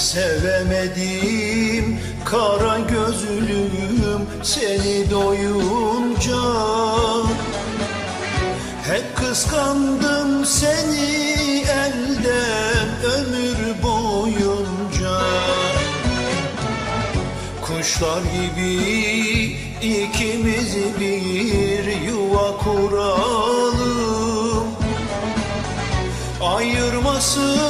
Sevemedim kara gözlüm seni doyunca. Hep kıskandım seni elden ömür boyunca. Kuşlar gibi ikimiz bir yuva kuralım. Ayırmasın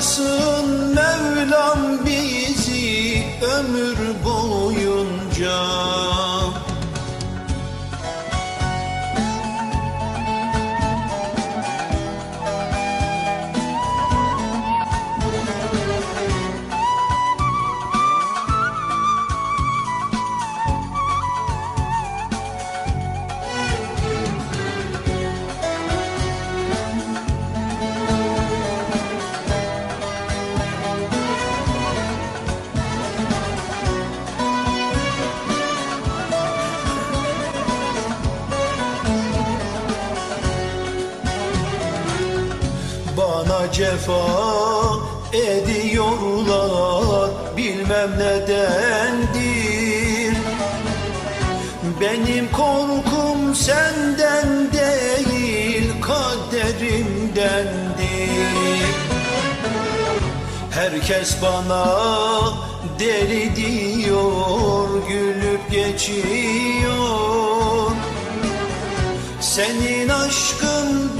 Ayırmasın Mevlam bizi ömür boyunca Bana cefa ediyorlar. Bilmem nedendir. Benim korkum senden değil kaderimdendir. Herkes bana deli diyor gülüp geçiyor. Senin aşkın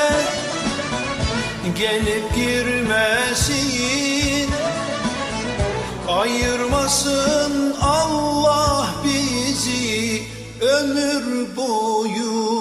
gelip girmesin. Ayırmasın Allah bizi ömür boyunca